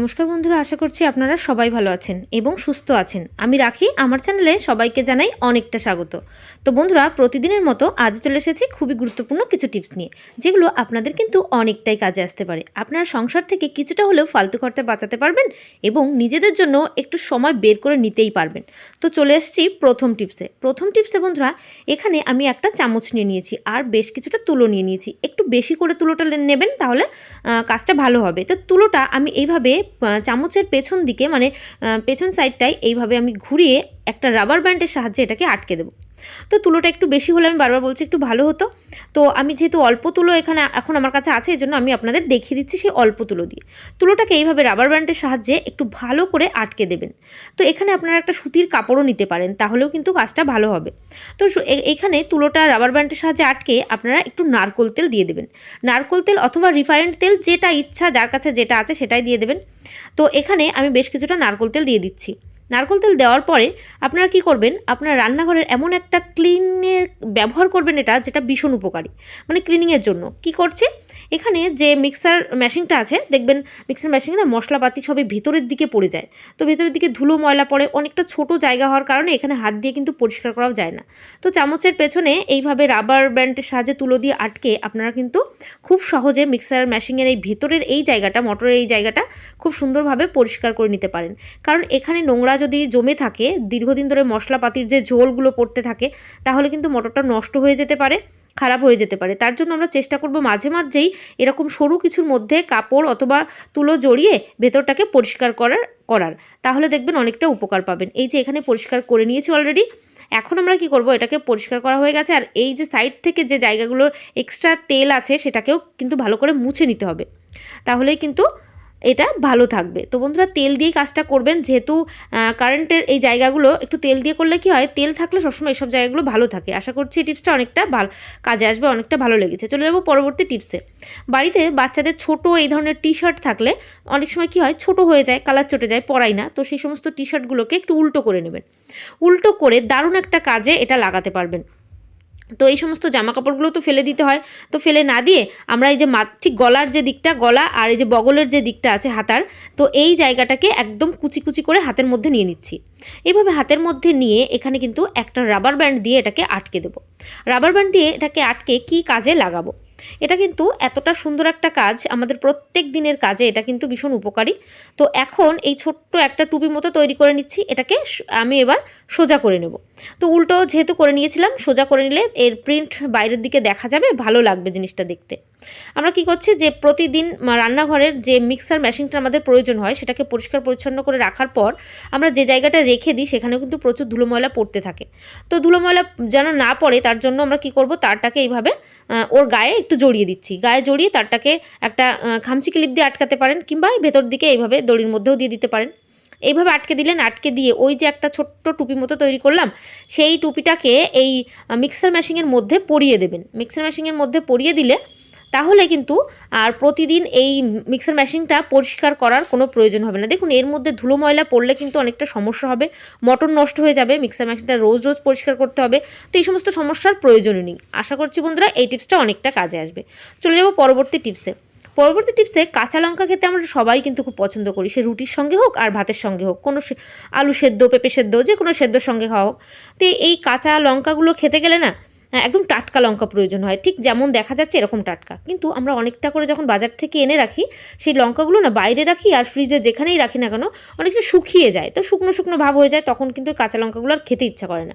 নমস্কার বন্ধুরা, আশা করছি আপনারা সবাই ভালো আছেন এবং সুস্থ আছেন। আমি রাখি, আমার চ্যানেলে সবাইকে জানাই অনেকটা স্বাগত। তো বন্ধুরা, প্রতিদিনের মতো আজ চলে এসেছি খুবই গুরুত্বপূর্ণ কিছু টিপস নিয়ে, যেগুলো আপনাদের কিন্তু অনেকটাই কাজে আসতে পারে। আপনারা সংসার থেকে কিছুটা হলেও ফালতু খরচা বাঁচাতে পারবেন এবং নিজেদের জন্য একটু সময় বের করে নিতেই পারবেন। তো চলে এসেছি প্রথম টিপসে। প্রথম টিপসে বন্ধুরা, এখানে আমি একটা চামচ নিয়ে নিয়েছি আর বেশ কিছুটা তুলো নিয়ে নিয়েছি। একটু বেশি করে তুলোটা নেবেন তাহলে কাজটা ভালো হবে। তো তুলোটা আমি এইভাবে চামচের পেছন দিকে মানে পেছন সাইডটায় এইভাবে আমি ঘুরিয়ে একটা রাবার ব্যান্ডের সাহায্যে এটাকে আটকে দেবো। তো তুলোটা একটু বেশি হলে আমি বারবার বলছি একটু ভালো হতো। তো আমি যেহেতু অল্প তুলো এখানে এখন আমার কাছে আছে এই জন্য আমি আপনাদের দেখিয়ে দিচ্ছি সেই অল্প তুলো দিয়ে। তুলোটাকে এইভাবে রাবার ব্যান্ডের সাহায্যে একটু ভালো করে আটকে দেবেন। তো এখানে আপনারা একটা সুতির কাপড়ও নিতে পারেন, তাহলেও কিন্তু কাজটা ভালো হবে। তো এখানে তুলোটা রাবার ব্যান্ডের সাহায্যে আটকে আপনারা একটু নারকোল তেল দিয়ে দেবেন। নারকোল তেল অথবা রিফাইন্ড তেল যেটা ইচ্ছা, যার কাছে যেটা আছে সেটাই দিয়ে দেবেন। তো এখানে আমি বেশ কিছুটা নারকোল তেল দিয়ে দিচ্ছি। নারকোল তেল দেওয়ার পরে আপনারা কি করবেন? আপনার রান্নাঘরের এমন একটা ক্লিনের ব্যবহার করবেন এটা, যেটা ভীষণ উপকারী। মানে ক্লিনিংয়ের জন্য। কি করছে? এখানে যে মিক্সার মেশিনটা আছে, দেখবেন মিক্সার মেশিনে না মশলাপাতি সবই ভেতরের দিকে পড়ে যায়। তো ভেতরের দিকে ধুলো, ময়লা পড়ে, অনেকটা ছোট জায়গা হওয়ার কারণে এখানে হাত দিয়ে কিন্তু পরিষ্কার করাও যায় না। তো চামচের পেছনে এইভাবে রাবার ব্যান্ডের সাহায্যে তুলো দিয়ে আটকে আপনারা কিন্তু খুব সহজে মিক্সার মেশিনের এই ভেতরের এই জায়গাটা মোটরের এই জায়গাটা খুব সুন্দরভাবে পরিষ্কার করে নিতে পারেন। কারণ এখানে নোংরা যদি জমে থাকে, দীর্ঘদিন ধরে মশলাপাতির যে ঝোলগুলো পড়তে থাকে, তাহলে কিন্তু মোটরটা নষ্ট হয়ে যেতে পারে, খারাপ হয়ে যেতে পারে। তার জন্য আমরা চেষ্টা করব মাঝে মাঝেই এরকম সরু কিছুর মধ্যে কাপড় অথবা তুলো জড়িয়ে ভেতরটাকে পরিষ্কার করার করার। তাহলে দেখবেন অনেকটা উপকার পাবেন। এই যে এখানে পরিষ্কার করে নিয়েছি অলরেডি এখন আমরা কি করব? এটাকে পরিষ্কার করা হয়ে গেছে আর এই যে সাইড থেকে যে জায়গাগুলোর এক্সট্রা তেল আছে, সেটাকেও কিন্তু ভালো করে মুছে নিতে হবে। তাহলেই কিন্তু এটা ভালো থাকবে। তো বন্ধুরা, তেল দিয়েই কাজটা করবেন। যেহেতু কারেন্টের এই জায়গাগুলো একটু তেল দিয়ে করলে কি হয়, তেল থাকলে সবসময় এসব জায়গাগুলো ভালো থাকে। আশা করছি এই টিপসটা অনেকটা ভালো, কাজে আসবে, অনেকটা ভালো লেগেছে। চলে যাব পরবর্তী টিপসে। বাড়িতে বাচ্চাদের ছোট এই ধরনের টি শার্ট থাকলে অনেক সময় কি হয়, ছোট হয়ে যায়, কালার চটে যায় পরাই না। তো সেই সমস্ত টি শার্টগুলোকে একটু উল্টো করে নেবেন। উল্টো করে দারুণ একটা কাজে এটা লাগাতে পারবেন। তো এই সমস্ত জামা কাপড়গুলো তো ফেলে দিতে হয়। তো ফেলে না দিয়ে আমরা এই যে মা ঠিক গলার যে দিকটা, গলা আর এই যে বগলের যে দিকটা আছে হাতার, তো এই জায়গাটাকে একদম কুচি কুচি করে হাতের মধ্যে নিয়ে নিচ্ছি। এইভাবে হাতের মধ্যে নিয়ে এখানে কিন্তু একটা রাবার ব্যান্ড দিয়ে এটাকে আটকে দেব। রাবার ব্যান্ড দিয়ে এটাকে আটকে কি কাজে লাগাবো? এটা কিন্তু এতটা সুন্দর একটা কাজ, আমাদের প্রত্যেক দিনের কাজে এটা কিন্তু ভীষণ উপকারী। তো এখন এই ছোট্ট একটা টুপি মতো তৈরি করে নিচ্ছি, এটাকে আমি এবার সোজা করে নেব। তো উল্টো যেহেতু করে নিয়েছিলাম, সোজা করে নিলে এর প্রিন্ট বাইরের দিকে দেখা যাবে, ভালো লাগবে জিনিসটা দেখতে। আমরা কি করছি যে প্রতিদিন রান্নাঘরের যে মিক্সার মেশিনটা আমাদের প্রয়োজন হয়, সেটাকে পরিষ্কার পরিচ্ছন্ন করে রাখার পর আমরা যে জায়গাটা রেখে দিই, সেখানেও কিন্তু প্রচুর ধুলো ময়লা পড়তে থাকে। তো ধুলো ময়লা যেন না পড়ে, তার জন্য আমরা কি করব, তারটাকে এইভাবে ওর গায়ে একটু জড়িয়ে দিচ্ছি। গায়ে জড়িয়ে তারটাকে একটা খামচি ক্লিপ দিয়ে আটকাতে পারেন কিংবা ভেতর দিকে এইভাবে দড়ির মধ্যেও দিয়ে দিতে পারেন। এইভাবে আটকে দিলেন, আটকে দিয়ে ওই যে একটা ছোট্ট টুপি মতো তৈরি করলাম, সেই টুপিটাকে এই মিক্সার মেশিনের মধ্যে পরিয়ে দেবেন। মিক্সার মেশিনের মধ্যে পরিয়ে দিলে তাহলে কিন্তু আর প্রতিদিন এই মিক্সার মেশিনটা পরিষ্কার করার কোনো প্রয়োজন হবে না। দেখুন, এর মধ্যে ধুলো ময়লা পড়লে কিন্তু অনেকটা সমস্যা হবে মটন নষ্ট হয়ে যাবে মিক্সার মেশিনটা রোজ রোজ পরিষ্কার করতে হবে। তো এই সমস্ত সমস্যার প্রয়োজনই নেই। আশা করছি বন্ধুরা এই টিপসটা অনেকটা কাজে আসবে। চলে যাব পরবর্তী টিপসে পরবর্তী টিপসে কাঁচা লঙ্কা খেতে আমরা সবাই কিন্তু খুব পছন্দ করি। সে রুটির সঙ্গে হোক আর ভাতের সঙ্গে হোক, কোনো আলু সেদ্ধ, পেঁপে সেদ্ধ যে কোনো সেদ্ধর সঙ্গে খাওয়া হোক। তো এই কাঁচা লঙ্কাগুলো খেতে গেলে না একদম টাটকা লঙ্কা প্রয়োজন হয়। ঠিক যেমন দেখা যাচ্ছে এরকম টাটকা। কিন্তু আমরা অনেকটা করে যখন বাজার থেকে এনে রাখি, সেই লঙ্কাগুলো না বাইরে রাখি আর ফ্রিজে যেখানেই রাখি না কেন, অনেকটা শুকিয়ে যায়। তো শুকনো শুকনো ভাব হয়ে যায়, তখন কিন্তু কাঁচা লঙ্কাগুলো আর খেতে ইচ্ছা করে না।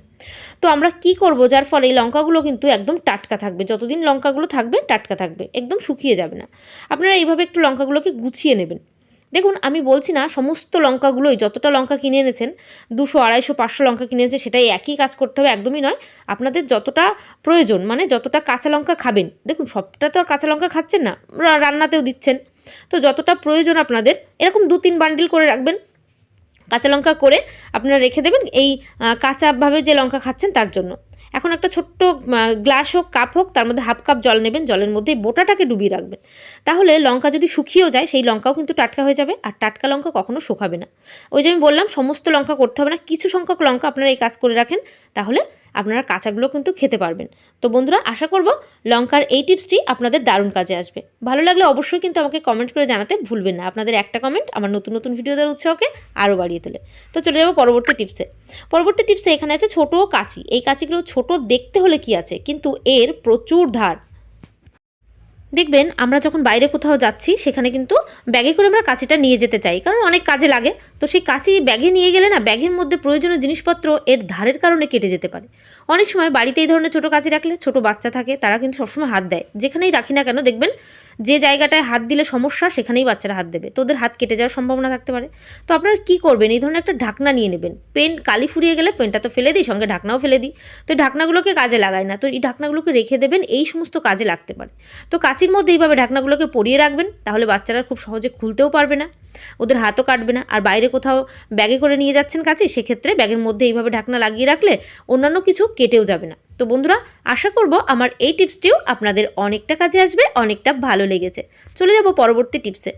তো আমরা কি করব? যার ফলে এই লঙ্কাগুলো কিন্তু একদম টাটকা থাকবে। যতদিন লঙ্কাগুলো থাকবে, টাটকা থাকবে। একদম শুকিয়ে যাবে না। আপনারা এইভাবে একটু লঙ্কাগুলোকে গুছিয়ে নেবেন। দেখুন, আমি বলছি না সমস্ত লঙ্কাগুলোই যতটা লঙ্কা কিনে এনেছেন, দুশো, আড়াইশো, পাঁচশো লঙ্কা কিনে এনেছে সেটাই একই কাজ করতে হবে, একদমই নয়। আপনাদের যতটা প্রয়োজন মানে যতটা কাঁচা লঙ্কা খাবেন, দেখুন, সবটা তো আর কাঁচা লঙ্কা খাচ্ছেন না রান্নাতেও দিচ্ছেন। তো যতটা প্রয়োজন আপনাদের, এরকম দু তিন বান্ডিল করে রাখবেন। কাঁচা লঙ্কা করে আপনারা রেখে দেবেন এই কাঁচাভাবে যে লঙ্কা খাচ্ছেন তার জন্য। এখন একটা ছোট্ট গ্লাস হোক কাপ হোক, তার মধ্যে হাফ কাপ জল নেবেন, জলের মধ্যে বোটাটাকে ডুবিয়ে রাখবেন। তাহলে লঙ্কা যদি শুকিয়েও যায়, সেই লঙ্কাও কিন্তু টাটকা হয়ে যাবে, আর টাটকা লঙ্কা কখনো শুকাবে না। ওই যে আমি বললাম, সমস্ত লঙ্কা করতে হবে না, কিছু সংখ্যক লঙ্কা আপনারা এই কাজ করে রাখেন, তাহলে আপনারা কাঁচাগুলো কিন্তু খেতে পারবেন। তো বন্ধুরা, আশা করব লঙ্কার এই টিপসটি আপনাদের দারুণ কাজে আসবে। ভালো লাগলে অবশ্যই কিন্তু আমাকে কমেন্ট করে জানাতে ভুলবেন না। আপনাদের একটা কমেন্ট আমার নতুন নতুন ভিডিও দেওয়ার উৎসাহকে আরও বাড়িয়ে তোলে। তো চলে যাব পরবর্তী টিপসে। পরবর্তী টিপসে এখানে আছে ছোট কাঁচি। এই কাঁচিগুলো ছোট দেখতে হলে কি আছে? কিন্তু এর প্রচুর ধার। দেখবেন আমরা যখন বাইরে কোথাও যাচ্ছি, সেখানে কিন্তু ব্যাগে করে আমরা কাঁচিটা নিয়ে যেতে চাই। কারণ অনেক কাজে লাগে। তো সেই কাঁচি ব্যাগে নিয়ে গেলে না, ব্যাগের মধ্যে প্রয়োজনীয় জিনিসপত্র এর ধারের কারণে কেটে যেতে পারে। অনেক সময় বাড়িতে এই ধরনের ছোটো কাঁচি রাখলে ছোট বাচ্চা থাকে, তারা কিন্তু সবসময় হাত দেয়। যেখানেই রাখি না কেন দেখবেন যে জায়গাটায় হাত দিলে সমস্যা, সেখানেই বাচ্চারা হাত দেবে। তো ওদের হাত কেটে যাওয়ার সম্ভাবনা থাকতে পারে। তো আপনারা কী করবেন? এই ধরনের একটা ঢাকনা নিয়ে নেবেন। পেন কালি ফুরিয়ে গেলে পেনটা তো ফেলে দিই, সঙ্গে ঢাকনাও ফেলে দিই। তো ঢাকনাগুলোকে কাজে লাগায় না। তো এই ঢাকনাগুলোকে রেখে দেবেন, এই সমস্ত কাজে লাগতে পারে। তো কাচির মধ্যে এইভাবে ঢাকনাগুলোকে পরিয়ে রাখবেন, তাহলে বাচ্চারা খুব সহজে খুলতেও পারবে না। ওদের হাতও কাটবে না। আর বাইরে কোথাও ব্যাগে করে নিয়ে যাচ্ছেন কাছে সেক্ষেত্রে ব্যাগের মধ্যে এইভাবে ঢাকনা লাগিয়ে রাখলে অন্যান্য কিছু কেটেও যাবে না। তো বন্ধুরা, আশা করব আমার এই টিপসটিও আপনাদের অনেকটা কাজে আসবে, অনেকটা ভালো লেগেছে। চলে যাব পরবর্তী টিপসে।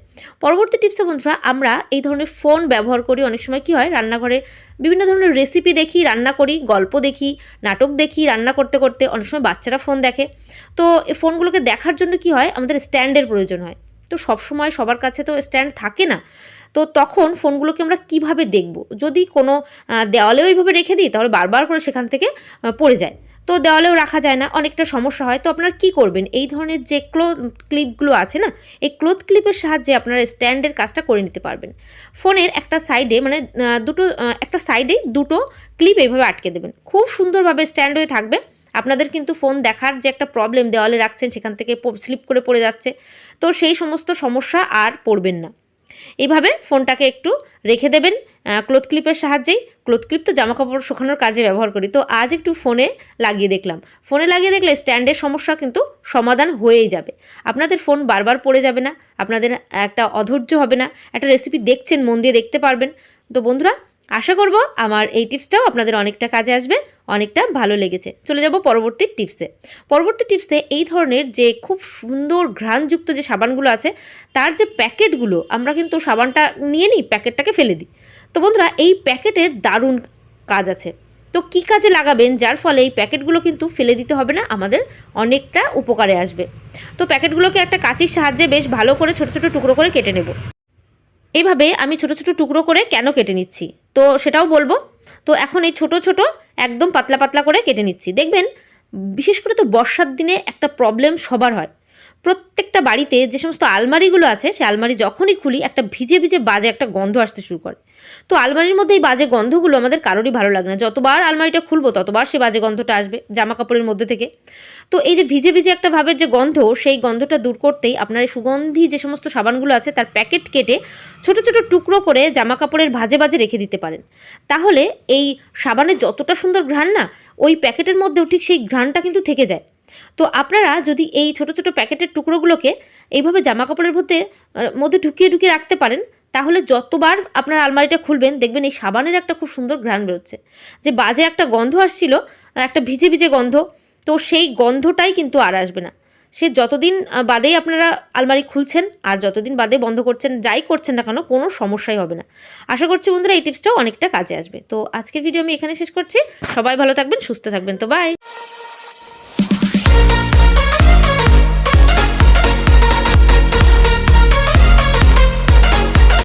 পরবর্তী টিপসে বন্ধুরা, আমরা এই ধরনের ফোন ব্যবহার করি, অনেক সময় কি হয়, রান্নাঘরে বিভিন্ন ধরনের রেসিপি দেখি, রান্না করি, গল্প দেখি, নাটক দেখি, রান্না করতে করতে অনেক সময় বাচ্চারা ফোন দেখে। তো এই ফোনগুলোকে দেখার জন্য কি হয়, আমাদের স্ট্যান্ডের প্রয়োজন হয়। তো সব সময় সবার কাছে তো স্ট্যান্ড থাকে না। তো তখন ফোনগুলোকে আমরা কীভাবে দেখব? যদি কোনো দেওয়ালেও এইভাবে রেখে দিই, তাহলে বারবার করে সেখান থেকে পড়ে যায়। তো দেওয়ালেও রাখা যায় না, অনেকটা সমস্যা হয়। তো আপনারা কী করবেন? এই ধরনের যে ক্লোথ ক্লিপগুলো আছে না, এই ক্লোথ ক্লিপের সাহায্যে আপনারা স্ট্যান্ডের কাজটা করে নিতে পারবেন। ফোনের একটা সাইডে মানে দুটো একটা সাইডেই দুটো ক্লিপ এইভাবে আটকে দেবেন। খুব সুন্দরভাবে স্ট্যান্ড হয়ে থাকবে। আপনাদের কিন্তু ফোন দেখার যে একটা প্রবলেম দেওয়ালে রাখছেন, সেখান থেকে স্লিপ করে পড়ে যাচ্ছে। তো সেই সমস্ত সমস্যা আর পড়বেন না। এইভাবে ফোনটাকে একটু রেখে দেবেন ক্লোথ ক্লিপের সাহায্যেই। ক্লোথ ক্লিপ তো জামা কাপড় শুকানোর কাজে ব্যবহার করি। তো আজ একটু ফোনে লাগিয়ে দেখলাম। ফোনে লাগিয়ে দেখলে স্ট্যান্ডের সমস্যা কিন্তু সমাধান হয়েই যাবে। আপনাদের ফোন বারবার পড়ে যাবে না, আপনাদের একটা অধৈর্য হবে না, একটা রেসিপি দেখছেন, মন দিয়ে দেখতে পারবেন। তো বন্ধুরা, আশা করব আমার এই টিপসটাও আপনাদের অনেকটা কাজে আসবে, অনেকটা ভালো লেগেছে। চলে যাব পরবর্তী টিপসে। পরবর্তী টিপসে এই ধরনের যে খুব সুন্দর ঘ্রাণযুক্ত যে সাবানগুলো আছে, তার যে প্যাকেটগুলো, আমরা কিন্তু সাবানটা নিয়ে নিই, প্যাকেটটাকে ফেলে দিই। তো বন্ধুরা, এই প্যাকেটের দারুণ কাজ আছে। তো কী কাজে লাগাবেন? যার ফলে এই প্যাকেটগুলো কিন্তু ফেলে দিতে হবে না, আমাদের অনেকটা উপকারে আসবে। তো প্যাকেটগুলোকে একটা কাঁচির সাহায্যে বেশ ভালো করে ছোটো ছোটো টুকরো করে কেটে নেব। এইভাবে আমি ছোটো ছোটো টুকরো করে কেন কেটে নিচ্ছি? তো সেটাও বলব। তো এখন এই ছোট ছোট, একদম পাতলা পাতলা করে কেটে নিচ্ছি। দেখবেন, বিশেষ করে তো বর্ষার দিনে একটা প্রবলেম সবার হয়। প্রত্যেকটা বাড়িতে যে সমস্ত আলমারিগুলো আছে সে আলমারি যখনই খুলি, একটা ভিজে ভিজে বাজে একটা গন্ধ আসতে শুরু করে। তো আলমারির মধ্যে এই বাজে গন্ধগুলো আমাদের কারোরই ভালো লাগে না। যতবার আলমারিটা খুলবো, ততবার সে বাজে গন্ধটা আসবে জামা কাপড়ের মধ্যে থেকে। তো এই যে ভিজে ভিজে একটা ভাবের যে গন্ধ, সেই গন্ধটা দূর করতেই আপনার এই সুগন্ধি যে সমস্ত সাবানগুলো আছে, তার প্যাকেট কেটে ছোট ছোট টুকরো করে জামা কাপড়ের ভাজে ভাজে রেখে দিতে পারেন। তাহলে এই সাবানের যতটা সুন্দর ঘ্রাণ না, ওই প্যাকেটের মধ্যেও ঠিক সেই ঘ্রাণটা কিন্তু থেকে যায়। তো আপনারা যদি এই ছোট ছোট প্যাকেটের টুকরোগুলোকে এইভাবে জামা কাপড়ের মধ্যে মধ্যে ঢুকিয়ে ঢুকিয়ে রাখতে পারেন, তাহলে যতবার আপনার আলমারিটা খুলবেন দেখবেন এই সাবানের একটা খুব সুন্দর ঘ্রাণ বেরোচ্ছে। যে বাজে একটা গন্ধ আসছিল, একটা ভিজে ভিজে গন্ধ, তো সেই গন্ধটাই কিন্তু আর আসবে না। সে যতদিন বাদেই আপনারা আলমারি খুলছেন আর যতদিন বাদে বন্ধ করছেন, যাই করছেন না কেন, কোনো সমস্যাই হবে না। আশা করছি বন্ধুরা এই টিপসটাও অনেকটা কাজে আসবে। তো আজকের ভিডিও আমি এখানে শেষ করছি। সবাই ভালো থাকবেন, সুস্থ থাকবেন। তো বাই